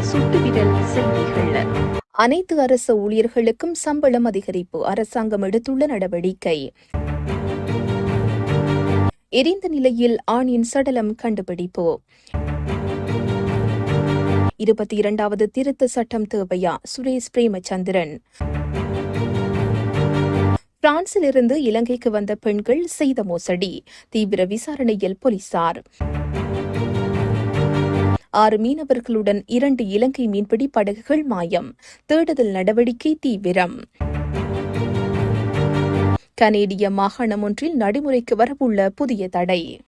செய்திகள். அனைத்து அரசு ஊழியர்களுக்கும் சம்பளம் அதிகரிப்பு. அரசாங்கம் எடுத்துள்ள நடவடிக்கை. எரிந்த நிலையில் ஆணின் சடலம் கண்டுபிடிப்பு. இருபத்தி இரண்டாவது திருத்த சட்டம் தேவையா? சுரேஷ் பிரேமச்சந்திரன். பிரான்சிலிருந்து இலங்கைக்கு வந்த பெண்கள் செய்த மோசடி. தீவிர விசாரணையில் போலீசார். ஆறு மீனவர்களுடன் இரண்டு இலங்கை மீன்பிடி படகுகள் மாயம். தேடுதல் நடவடிக்கை தீவிரம். கனேடிய மாகாணம் ஒன்றில் நடைமுறைக்கு வரவுள்ள புதிய தடை.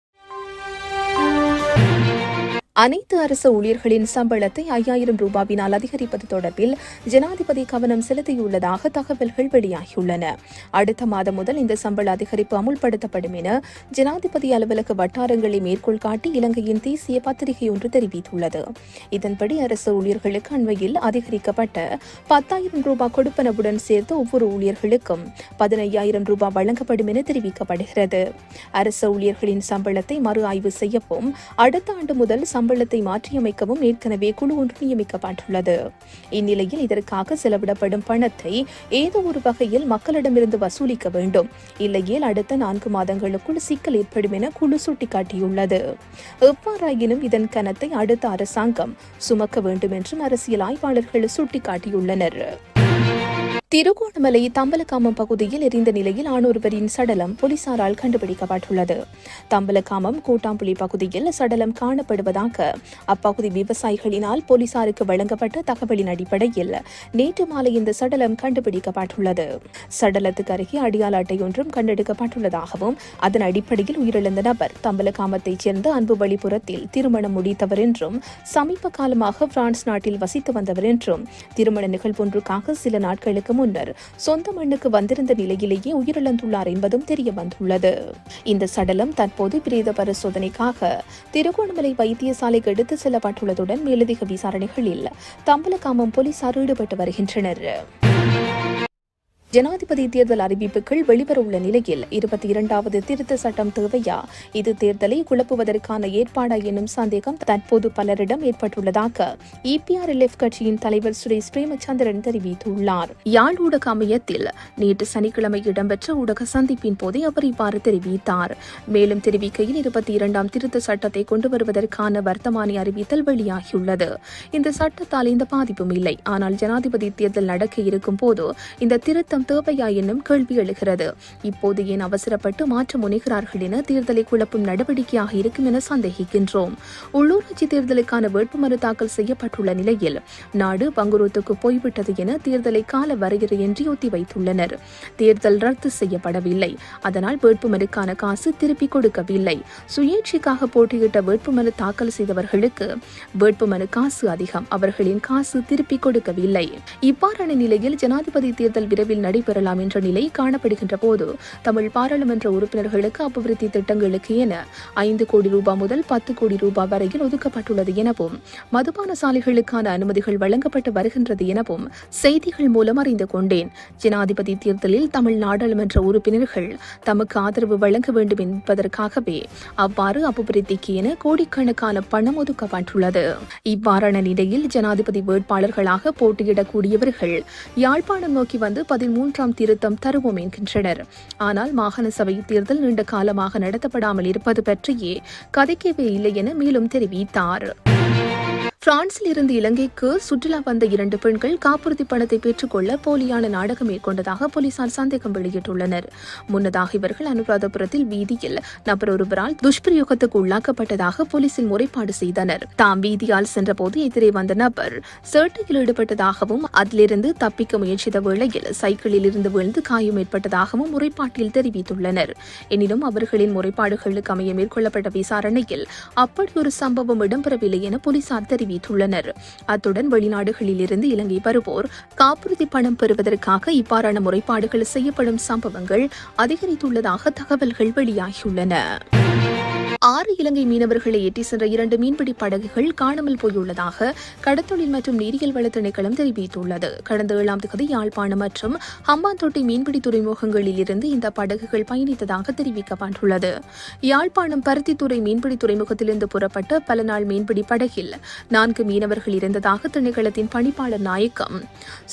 அனைத்து அரசு ஊழியர்களின் சம்பளத்தை ஐயாயிரம் ரூபாவினால் அதிகரிப்பது தொடர்பில் ஜனாதிபதி கவனம் செலுத்தியுள்ளதாக தகவல்கள் வெளியாகியுள்ளன. அடுத்த மாதம் முதல் இந்த சம்பள அதிகரிப்பு அமுல்படுத்தப்படும் என ஜனாதிபதி அலுவலக வட்டாரங்களை மேற்கோள் காட்டி இலங்கையின் தேசிய பத்திரிகை ஒன்று தெரிவித்துள்ளது. இதன்படி அரசு ஊழியர்களுக்கு அண்மையில் அதிகரிக்கப்பட்ட பத்தாயிரம் ரூபாய் கொடுப்பனவுடன் சேர்த்து ஒவ்வொரு ஊழியர்களுக்கும் பதினையாயிரம் ரூபாய் வழங்கப்படும் என தெரிவிக்கப்படுகிறது. அரசு ஊழியர்களின் சம்பளத்தை மறு ஆய்வு செய்யவும் அடுத்த ஆண்டு முதல் சம்பளத்தை மாற்றியமைக்கவும் ஏற்கனவே குழு ஒன்று நியமிக்கப்பட்டுள்ளது. இந்நிலையில் இதற்காக செலவிடப்படும் பணத்தை ஏதோ ஒரு வகையில் மக்களிடமிருந்து வசூலிக்க வேண்டும். இல்லையேல் அடுத்த நான்கு மாதங்களுக்குள் சிக்கல் ஏற்படும் என குழு சுட்டிக்காட்டியுள்ளது. எவ்வாறாயினும் இதன் கனத்தை அடுத்த அரசாங்கம் சுமக்க வேண்டும் என்றும் அரசியல் ஆய்வாளர்கள் சுட்டிக்காட்டியுள்ளனர். திருகோணமலை தம்பலக்காமம் பகுதியில் எரிந்த நிலையில் ஆணொருவரின் சடலம் போலீசாரால் கண்டுபிடிக்கப்பட்டுள்ளது. தம்பலக்காமம் கூட்டாம்புலி பகுதியில் சடலம் காணப்படுவதாக அப்பகுதி விவசாயிகளினால் போலீசாருக்கு வழங்கப்பட்ட தகவலின் அடிப்படையில் நேற்று மாலை இந்த சடலம் கண்டுபிடிக்கப்பட்டுள்ளது. சடலத்துக்கு அருகே அடியால் அட்டை ஒன்றும் கண்டெடுக்கப்பட்டுள்ளதாகவும் அதன் அடிப்படையில் உயிரிழந்த நபர் தம்பலக்காமத்தைச் சேர்ந்த அன்பு வழிபுறத்தில் திருமணம் முடித்தவர் என்றும் சமீப காலமாக பிரான்ஸ் நாட்டில் வசித்து வந்தவர் என்றும் திருமண நிகழ்வொன்றுக்காக சில நாட்களுக்கு முன்னர் சொந்த மண்ணுக்கு வந்திருந்த நிலையிலேயே உயிரிழந்துள்ளார் என்பதும் தெரிய வந்துள்ளது இந்த சடலம் தற்போது பிரேத பரிசோதனைக்காக திருகோணமலை வைத்தியசாலைக்கு எடுத்து செல்லப்பட்டுள்ளதுடன் மேலதிக விசாரணைகளில் தம்பலகாமம் போலீசார் ஈடுபட்டு வருகின்றனர். ஜனாதிபதி தேர்தல் அறிவிப்புகள் வெளிவரவுள்ள நிலையில் இருபத்தி இரண்டாவது திருத்த சட்டம் தேவையா? இது தேர்தலை குழப்புவதற்கான ஏற்பாடா என்னும் சந்தேகம் தற்போது பலரிடம் ஏற்பட்டுள்ளதாக இபிஆர்எல்எஃப் கட்சியின் தலைவர் சுரேஷ் பிரேமச்சந்திரன் தெரிவித்துள்ளார். யாழ் ஊடக அமையத்தில் நேற்று சனிக்கிழமை இடம்பெற்ற ஊடக சந்திப்பின் போதே அவர் இவ்வாறு தெரிவித்தார். மேலும் தெரிவிக்கையில் இருபத்தி இரண்டாம் திருத்த சட்டத்தை கொண்டு வருவதற்கான வர்த்தமானி அறிவித்தல் வெளியாகியுள்ளது. இந்த சட்டத்தால் இந்த பாதிப்பும் இல்லை. ஆனால் ஜனாதிபதி தேர்தல் நடக்க இருக்கும் போது இந்த திருத்தம் மாற்றம் தேவையா என்னும் கேள்வி எழுகிறது. இப்போது ஏன் அவசரப்பட்டு மாற்ற முனைகிறார்கள் என தேர்தலை குழப்பும் நடவடிக்கையாக இருக்கும் என சந்தேகிக்கின்றோம். உள்ளூராட்சி தேர்தலுக்கான வேட்புமனு தாக்கல் செய்யப்பட்டுள்ள நிலையில் நாடு பங்குரோத்துக்கு போய்விட்டது என தேர்தலை கால வரையறையின்றி ஒத்திவைத்துள்ளனர் தேர்தல் ரத்து செய்யப்படவில்லை. அதனால் வேட்புமனுக்கான காசு திருப்பிக் கொடுக்கவில்லை. சுயேட்சைக்காக போட்டியிட்ட வேட்புமனு தாக்கல் செய்தவர்களுக்கு வேட்புமனு காசு அதிகம். அவர்களின் காசு திருப்பிக் கொடுக்கவில்லை. இவ்வாறான நிலையில் ஜனாதிபதி தேர்தல் விரைவில் நடைபெறலாம் என்ற நிலை காணப்படுகின்ற போது தமிழ் பாராளுமன்ற உறுப்பினர்களுக்கு அபிவிருத்தி திட்டங்களுக்கு என ஐந்து கோடி ரூபாய் முதல் பத்து கோடி ரூபாய் வரையில் ஒதுக்கப்பட்டுள்ளது எனவும் மதுபான சாலைகளுக்கான அனுமதிகள் வழங்கப்பட்டு வருகின்றது எனவும் செய்திகள் மூலம் அறிந்து கொண்டேன். ஜனாதிபதி தேர்தலில் தமிழ் நாடாளுமன்ற உறுப்பினர்கள் தமக்கு ஆதரவு வழங்க வேண்டும் என்பதற்காகவே அவ்வாறு அபிவிருத்திக்கு என கோடிக்கணக்கான பணம் ஒதுக்கப்பட்டுள்ளது. இவ்வாறான நிலையில் ஜனாதிபதி வேட்பாளர்களாக போட்டியிடக்கூடியவர்கள் யாழ்ப்பாணம் நோக்கி வந்து பதிமூன்று மூன்றாம் திருத்தம் தருவோம் என்கின்றனர். ஆனால் மாகாண சபை தேர்தல் நீண்ட காலமாக நடத்தப்படாமல் இருப்பது பற்றியே கதைக்கவே இல்லை என மேலும் தெரிவித்தார். பிரான்சில் இருந்து இலங்கைக்கு சுற்றுலா வந்த இரண்டு பெண்கள் காப்புறுதி பணத்தை பெற்றுக்கொள்ள போலியான நாடகம் மேற்கொண்டதாக போலீசார் சந்தேகம் வெளியிட்டுள்ளனர். முன்னதாக இவர்கள் அனுராதபுரத்தில் வீதியில் நபர் ஒருவரால் துஷ்பிரயோகத்துக்கு உள்ளாக்கப்பட்டதாக போலீசில் முறைப்பாடு செய்தனர். தாம் வீதியால் சென்றபோது எதிரே வந்த நபர் சேட்டையில் ஈடுபட்டதாகவும் அதிலிருந்து தப்பிக்க முயற்சித்த வேளையில் சைக்கிளில் இருந்து விழுந்து காயம் ஏற்பட்டதாகவும் முறைப்பாட்டில் தெரிவித்துள்ளனர். எனினும் அவர்களின் முறைப்பாடுகளுக்கு அமைய மேற்கொள்ளப்பட்ட விசாரணையில் அப்படி ஒரு சம்பவம் இடம்பெறவில்லை என போலீசார் தெரிவித்தனர் தெரிவித்துள்ளனர். அத்துடன் வெளிநாடுகளில் இருந்து இலங்கை வருவோர் காப்புறுதி பணம் பெறுவதற்காக இவ்வாறான முறைப்பாடுகள் செய்யப்படும் சம்பவங்கள் அதிகரித்துள்ளதாக தகவல்கள் வெளியாகியுள்ளன. ஆறு இலங்கை மீனவர்களை ஏற்றி சென்ற இரண்டு மீன்பிடி படகுகள் காணாமல் போயுள்ளதாக கடத்தொழில் மற்றும் நீரியல் வள திணைக்களம் தெரிவித்துள்ளது. கடந்த ஏழாம் தேதி யாழ்ப்பாணம் மற்றும் ஹம்பாந்தோட்டை மீன்பிடி துறைமுகங்களில் இருந்து இந்த படகுகள் பயணித்ததாக தெரிவிக்கப்பட்டுள்ளது. யாழ்ப்பாணம் பருத்தித்துறை மீன்பிடி துறைமுகத்திலிருந்து புறப்பட்ட பல நாள் மீன்பிடி படகில் நான்கு மீனவர்கள் இருந்ததாக திணைக்களத்தின் பணிப்பாளர் நாயக்கம்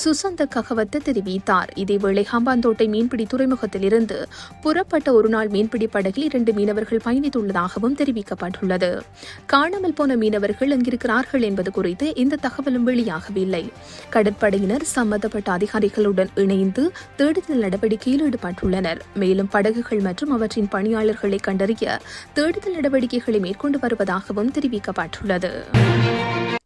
சுசந்த ககவத்த தெரிவித்தார். இதேவேளை ஹம்பாந்தோட்டை மீன்பிடி துறைமுகத்திலிருந்து புறப்பட்ட ஒருநாள் மீன்பிடி படகில் இரண்டு மீனவர்கள் பயணித்துள்ளதாக பயணித்துள்ளதாகவும் தெரிவிக்கப்பட்டுள்ளது. காணாமல் போன மீனவர்கள் எங்கிருக்கிறார்கள் என்பது குறித்து எந்த தகவலும் வெளியாகவில்லை. கடற்படையினர் சம்பந்தப்பட்ட அதிகாரிகளுடன் இணைந்து தேடுதல் நடவடிக்கையில் ஈடுபட்டுள்ளனர். மேலும் படகுகள் மற்றும் அவற்றின் பணியாளர்களை கண்டறிய தேடுதல் நடவடிக்கைகளை மேற்கொண்டு வருவதாகவும் தெரிவிக்கப்பட்டுள்ளது.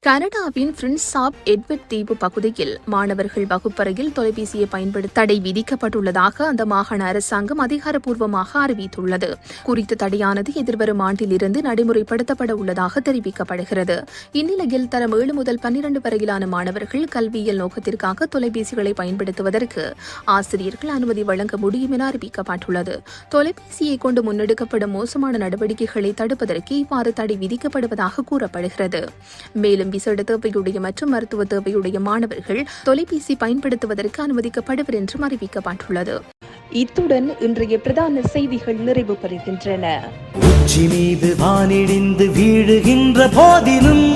கனடாவின் பிரின்ஸ் ஆப் எட்வர்ட் தீவு பகுதியில் மாணவர்கள் வகுப்பறையில் தொலைபேசியை பயன்படுத்த தடை விதிக்கப்பட்டுள்ளதாக அந்த மாகாண அரசாங்கம் அதிகாரப்பூர்வமாக அறிவித்துள்ளது. குறித்த தடையானது எதிர்வரும் ஆண்டிலிருந்து நடைமுறைப்படுத்தப்பட உள்ளதாக தெரிவிக்கப்படுகிறது. இந்நிலையில் தரம் ஏழு முதல் பன்னிரண்டு வரையிலான மாணவர்கள் கல்வியியல் நோக்கத்திற்காக தொலைபேசிகளை பயன்படுத்துவதற்கு ஆசிரியர்கள் அனுமதி வழங்க முடியும் என அறிவிக்கப்பட்டுள்ளது. தொலைபேசியை கொண்டு முன்னெடுக்கப்படும் மோசமான நடவடிக்கைகளை தடுப்பதற்கு இவ்வாறு தடை விதிக்கப்படுவதாக கூறப்படுகிறது. மேலும் விசேட தேவையுடைய மற்றும் மருத்துவ தேவையுடைய மாணவர்கள் தொலைபேசி பயன்படுத்துவதற்கு அனுமதிக்கப்படுவர் என்றும் அறிவிக்கப்பட்டுள்ளது. இத்துடன் இன்றைய பிரதான செய்திகள் நிறைவு பெறுகின்றன. உச்சி மீது வானிடிந்து வீழுகின்ற போதிலும்